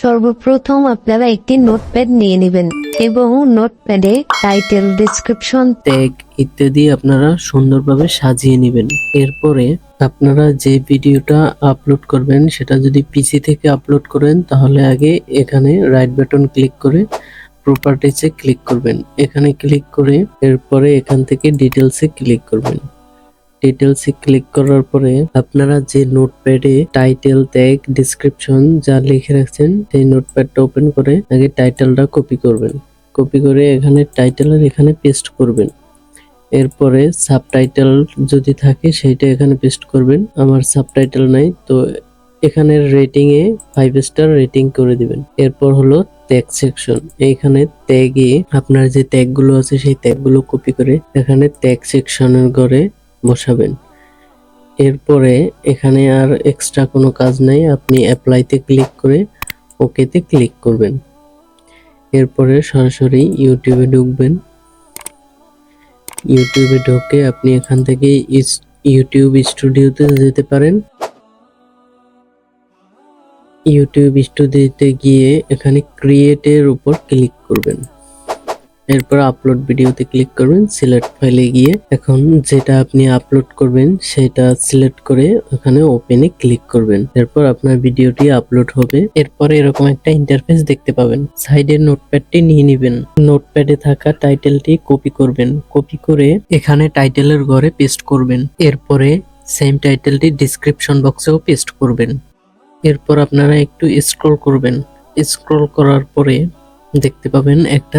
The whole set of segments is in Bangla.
সর্বপ্রথম আপনারা একটি নোটপ্যাড নিয়ে নেবেন এবং নোটপ্যাডে টাইটেল ডিসক্রিপশন ট্যাগ ইত্যাদি আপনারা সুন্দরভাবে সাজিয়ে নেবেন। এরপরে আপনারা যে ভিডিওটা আপলোড করবেন, সেটা যদি পিসি থেকে আপলোড করেন, তাহলে আগে এখানে রাইট বাটন ক্লিক করে প্রপার্টিসে ক্লিক করবেন। এখানে ক্লিক করে এরপরে এখান থেকে ডিটেলসে ক্লিক করবেন। ডিটেলসে ক্লিক করার পরে আপনারা যে নোটপ্যাডে টাইটেল ট্যাগ ডিসক্রিপশন যা লিখে রাখছেন, সেই নোটপ্যাডটা ওপেন করে আগে টাইটেলটা কপি করবেন। কপি করে এখানে টাইটেলের এখানে পেস্ট করবেন। এরপরে সাবটাইটেল যদি থাকে, সেইটা এখানে পেস্ট করবেন। আমার সাবটাইটেল নাই, তো এখানে রেটিং এ ফাইভ স্টার রেটিং করে দিবেন। এরপর হলো ট্যাগ সেকশন এইখানে ট্যাগে আপনার যে ট্যাগগুলো আছে, সেই ট্যাগগুলো কপি করে এখানে ট্যাগ সেকশনের ঘরে বসাবেন। এরপরে এখানে আর এক্সট্রা কোনো কাজ নাই, আপনি অ্যাপ্লাইতে ক্লিক করে ওকেতে ক্লিক করবেন। এরপরে সরাসরি ইউটিউবে ঢুকবেন। ইউটিউবে ঢুকে আপনি এখান থেকে ইউটিউব স্টুডিওতে যেতে পারেন। ইউটিউব স্টুডিওতে গিয়ে এখানে ক্রিয়েটের উপর ক্লিক করবেন। এরপর আপলোড ভিডিওতে ক্লিক করবেন সিলেক্ট ফাইলে গিয়ে এখন যেটা আপনি আপলোড করবেন সেটা সিলেক্ট করে ওখানে ওপেনে ক্লিক করবেন। এরপর আপনার ভিডিওটি আপলোড হবে। এরপর এরকম একটা ইন্টারফেস দেখতে পাবেন। সাইডের নোটপ্যাডটি নিয়ে নেবেন। নোটপ্যাডে থাকা টাইটেলটি কপি করবেন। কপি করে এখানে টাইটেলের ঘরে পেস্ট করবেন। এরপরে সেম টাইটেলটি ডিসক্রিপশন বক্সেও পেস্ট করবেন। এরপর আপনারা একটু স্ক্রল করবেন। স্ক্রল করার পরে দেখতে পাবেন একটা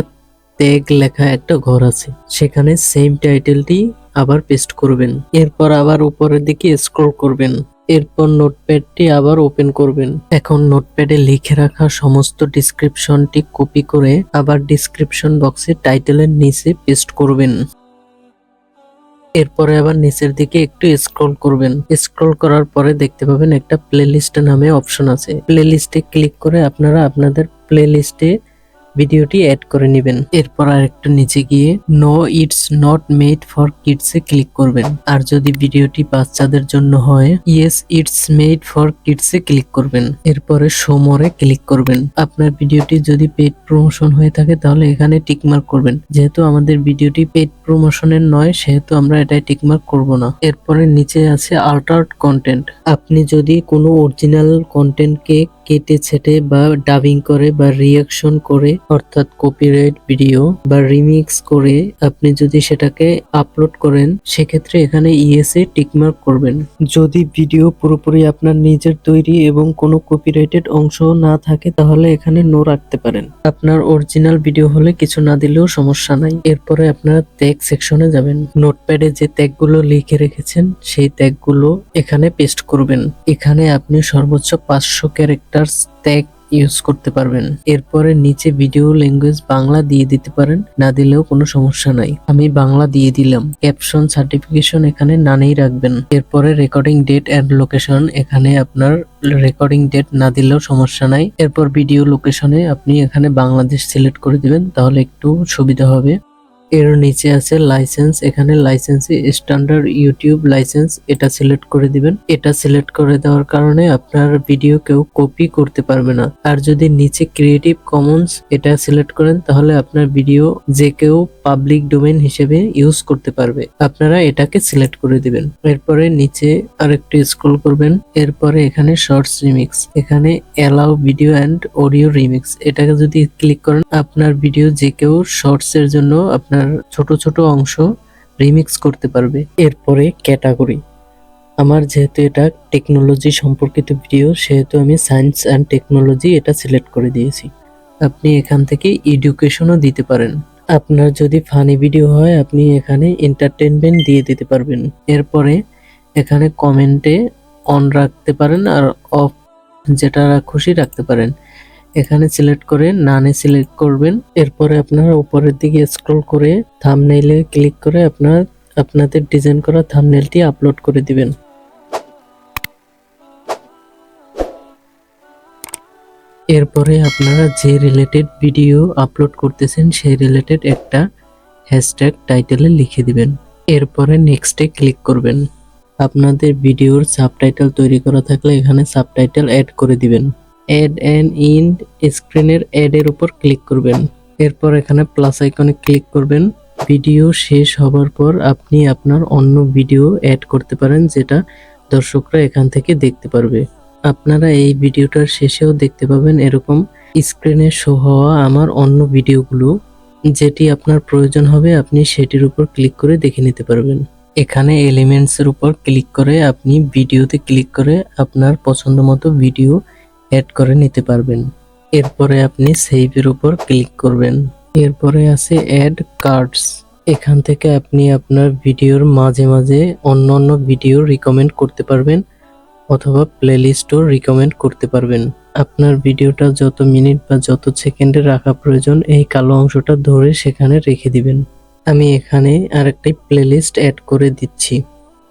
ট্যাগ লেখা একটা ঘর আছে। সেখানে সেম টাইটেলটি আবার পেস্ট করবেন। এরপর আবার উপরের দিকে স্ক্রল করবেন। এরপর নোটপ্যাডটি আবার ওপেন করবেন। এখন নোটপ্যাডে লিখে রাখা সমস্ত ডিসক্রিপশনটি কপি করে আবার ডিসক্রিপশন বক্সে টাইটেলের নিচে পেস্ট করবেন। এরপরে আবার নিচের দিকে একটু স্ক্রল করবেন। স্ক্রল করার পরে দেখতে পাবেন একটা প্লেলিস্ট নামে অপশন আছে। প্লেলিস্টে ক্লিক করে আপনারা আপনাদের প্লেলিস্টে ভিডিওটি অ্যাড করে নেবেন। এরপর আর একটু নিচে গিয়ে no it's not made for kids A click করবেন। আর যদি ভিডিওটি বাচ্চাদের জন্য হয় yes it's made for kids A click করবেন। এরপরে সোমরে ক্লিক করবেন। আপনার ভিডিওটি যদি পেড প্রমোশন হয়ে থাকে, তাহলে এখানে টিকমার্ক করবেন। যেহেতু আমাদের ভিডিওটি পেড প্রমোশনের নয়, সেহেতু আমরা এটাই টিকমার্ক করব না। এরপরে নিচে আছে আল্টার্ড কন্টেন্ট আপনি যদি কোনো অরিজিনাল কন্টেন্টকে কেটে ছেটে বা ডাবিং করে বা রিয়াকশন করে অর্থাৎ কপিরাইট ভিডিও বা রিমিক্স করে আপনি যদি সেটাকে আপলোড করেন, সেক্ষেত্রে এখানে ইএসএ টিকমার্ক করবেন। যদি ভিডিও পুরোপুরি আপনার নিজের তৈরি এবং কোনো কপিরাইটেড অংশ না থাকে, তাহলে এখানে নো রাখতে পারেন। আপনার অরিজিনাল ভিডিও হলে কিছু না দিলেও সমস্যা নাই। এরপরে আপনার ট্যাগ সেকশনে যাবেন। নোটপ্যাডে যে ট্যাগগুলো লিখে রেখেছেন, সেই ট্যাগগুলো এখানে পেস্ট করবেন। এখানে আপনি সর্বোচ্চ পাঁচশো ক্যারেক্টার্স ট্যাগ ইউজ করতে পারবেন। এরপরে নিচে ভিডিও ল্যাঙ্গুয়েজ বাংলা দিয়ে দিতে পারেন, না দিলেও কোনো সমস্যা নাই। আমি বাংলা দিয়ে দিলাম। ক্যাপশন সার্টিফিকেশন এখানে নানেই রাখবেন। এরপরে রেকর্ডিং ডেট অ্যান্ড লোকেশন এখানে আপনার রেকর্ডিং ডেট না দিলেও সমস্যা নাই। এরপর ভিডিও লোকেশনে আপনি এখানে বাংলাদেশ সিলেক্ট করে দিবেন, তাহলে একটু সুবিধা হবে। এর নিচে আছে লাইসেন্স এখানে লাইসেন্সে স্ট্যান্ডার্ড ইউটিউব লাইসেন্স এটা সিলেক্ট করে দিবেন। এটা সিলেক্ট করে দেওয়ার কারণে আপনার ভিডিও কেউ কপি করতে পারবে না। আর যদি নিচে ক্রিয়েটিভ কমন্স এটা সিলেক্ট করেন, তাহলে আপনার ভিডিও যে কেউ পাবলিক ডোমেন হিসেবে ইউজ করতে পারবে। আপনারা এটাকে সিলেক্ট করে দিবেন। এরপরে নিচে আরেকটু স্ক্রল করবেন। এরপরে এখানে শর্টস রিমিক্স এখানে allow video and audio remix এটাকে যদি ক্লিক করেন, আপনার ভিডিও যে কেউ শর্টস এর জন্য আপনার ছোট ছোট অংশ রিমিক্স করতে পারবে। এরপরে ক্যাটাগরি। আমার যেহেতু এটা টেকনোলজি সম্পর্কিত ভিডিও, সেহেতু আমি সায়েন্স অ্যান্ড টেকনোলজি এটা সিলেক্ট করে দিয়েছি। আপনি এখান থেকে এডুকেশনও দিতে পারেন। আপনার যদি ফানি ভিডিও হয়, আপনি এখানে এন্টারটেনমেন্ট দিয়ে দিতে পারবেন। এরপরে এখানে কমেন্টে অন রাখতে পারেন আর অফ যেটা খুশি রাখতে পারেন। এখানে সিলেক্ট করে নানে সিলেক্ট করবেন। এরপরে আপনারা উপরের দিকে স্ক্রল করে থাম্বনেইলে ক্লিক করে আপনার, আপনাদের ডিজাইন করা থাম্বনেলটি আপলোড করে দিবেন। এরপরে আপনারা যে রিলেটেড ভিডিও আপলোড করতেছেন, সেই রিলেটেড একটা হ্যাশট্যাগ টাইটেলে লিখে দিবেন। এরপরে নেক্সটে ক্লিক করবেন। আপনাদের ভিডিওর সাবটাইটেল তৈরি করা থাকলে এখানে সাবটাইটেল অ্যাড করে দিবেন। অ্যাড অ্যান্ড ইন্ড স্ক্রিনের অ্যাড এর উপর ক্লিক করবেন। এরপর এখানে প্লাস আইকনে ক্লিক করবেন। ভিডিও শেষ হবার পর আপনি আপনার অন্য ভিডিও অ্যাড করতে পারেন, যেটা দর্শকরা এখান থেকে দেখতে পারবে। আপনারা এই ভিডিওটার শেষেও দেখতে পাবেন এরকম স্ক্রিনে শো হওয়া আমার অন্য ভিডিওগুলো যেটি আপনার প্রয়োজন হবে, আপনি সেটির উপর ক্লিক করে দেখে নিতে পারবেন। এখানে এলিমেন্টস এর উপর ক্লিক করে আপনি ভিডিওতে ক্লিক করে আপনার পছন্দ মতো ভিডিও অ্যাড করে নিতে পারবেন। এরপরে আপনি সেভের উপর ক্লিক করবেন। এরপরে আছে অ্যাড কার্ডস এখান থেকে আপনি আপনার ভিডিওর মাঝে মাঝে অন্য অন্য ভিডিও রিকমেন্ড করতে পারবেন অথবা প্লেলিস্টও রিকমেন্ড করতে পারবেন। আপনার ভিডিওটা যত মিনিট বা যত সেকেন্ডে রাখা প্রয়োজন, এই কালো অংশটা ধরে সেখানে রেখে দিবেন। আমি এখানে আরেকটি প্লেলিস্ট অ্যাড করে দিচ্ছি।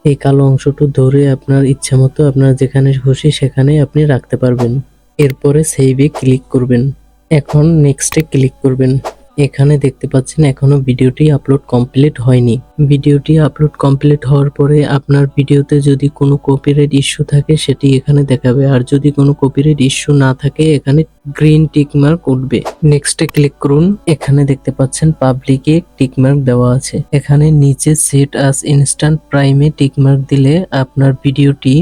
এই কালো অংশটু ধরে আপনার ইচ্ছা মতো আপনার যেখানে খুশি সেখানে আপনি রাখতে পারবেন। এরপরে সেইভে ক্লিক করবেন। এখন নেক্সটে ক্লিক করবেন। এখানে দেখতে পাচ্ছেন এখনও ভিডিওটি আপলোড কমপ্লিট হয়নি। ভিডিওটি আপলোড কমপ্লিট হওয়ার পরে আপনার ভিডিওতে যদি কোনো কপিরাইট ইস্যু থাকে, সেটি এখানে দেখাবে। আর যদি কোনো কপিরাইট ইস্যু না থাকে, এখানে গ্রিন টিক মার্ক উঠবে। নেক্সটে ক্লিক করুন। এখানে দেখতে পাচ্ছেন পাবলিকে টিক মার্ক দেওয়া আছে। এখানে নিচে সেট আস ইনস্ট্যান্ট প্রাইমে টিক মার্ক দিলে আপনার ভিডিওটি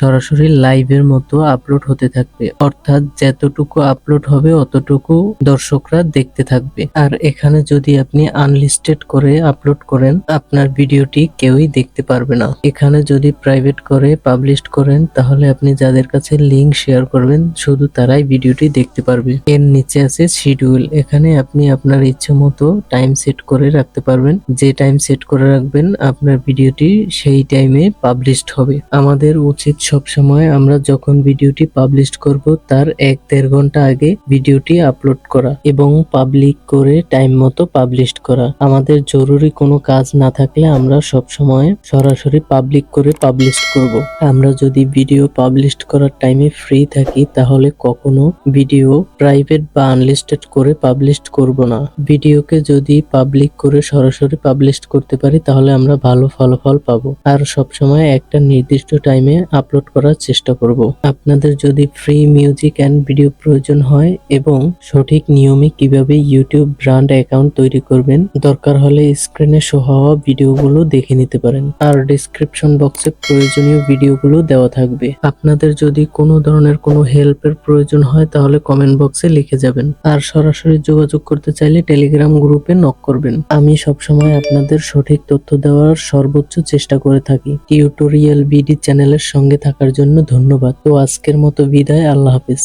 সরাসরি লাইভের মতো আপলোড হতে থাকবে। অর্থাৎ যতটুকু আপলোড হবে, অতটুকু দর্শকরা দেখতে থাকবে। আর এখানে যদি আপনি আনলিস্টেড করে আপলোড করেন, আপনার ভিডিওটি কেউই দেখতে পারবে না। এখানে যদি প্রাইভেট করে পাবলিশ করেন, তাহলে আপনি যাদের কাছে লিংক শেয়ার করবেন, শুধু তারাই ভিডিওটি দেখতে পারবে। এর নিচে আছে শিডিউল এখানে আপনি আপনার ইচ্ছে মতো টাইম সেট করে রাখতে পারবেন। যে টাইম সেট করে রাখবেন, আপনার ভিডিওটি সেই টাইমে পাবলিশড হবে। আমাদের উচিত সব সময় আমরা যখন ভিডিওটি পাবলিশ করব, তার এক দেড় ঘণ্টা আগে ভিডিওটি আপলোড করা এবং পাবলিক করে টাইম মতো পাবলিশ করা। আমাদের জরুরি কোনো কাজ না থাকলে আমরা সব সময় সরাসরি পাবলিক করে পাবলিশ করব। আমরা যদি ভিডিও পাবলিশ করার টাইমে ফ্রি থাকি, তাহলে কখনো ভিডিও প্রাইভেট বা আনলিস্টেড করে পাবলিশ করব না। ভিডিওকে যদি পাবলিক করে সরাসরি পাবলিশ করতে পারি, তাহলে আমরা ভালো ফলাফল পাবো। আর সবসময় একটা নির্দিষ্ট টাইমে আপলোড করার চেষ্টা করব। আপনাদের যদি ফ্রি মিউজিক অ্যান্ড ভিডিও প্রয়োজন হয় এবং সঠিক নিয়মে কীভাবে ইউটিউব ব্র্যান্ড অ্যাকাউন্ট তৈরি করবেন, দরকার হলে স্ক্রিনে শো হওয়া ভিডিওগুলো দেখে নিতে পারেন। আর ডিসক্রিপশন বক্সে প্রয়োজনীয় ভিডিওগুলো দেওয়া থাকবে। আপনাদের যদি কোনো ধরনের কোনো হেল্পের প্রয়োজন হয়, তাহলে কমেন্ট বক্সে লিখে যাবেন। আর সরাসরি যোগাযোগ করতে চাইলে টেলিগ্রাম গ্রুপে নক করবেন। আমি সবসময় আপনাদের সঠিক তথ্য দেওয়ার সর্বোচ্চ চেষ্টা করে থাকি। টিউটোরিয়াল বিডি চ্যানেলের সঙ্গে থাকার জন্য ধন্যবাদ। তো আজকের মতো বিদায় আল্লাহ হাফিজ।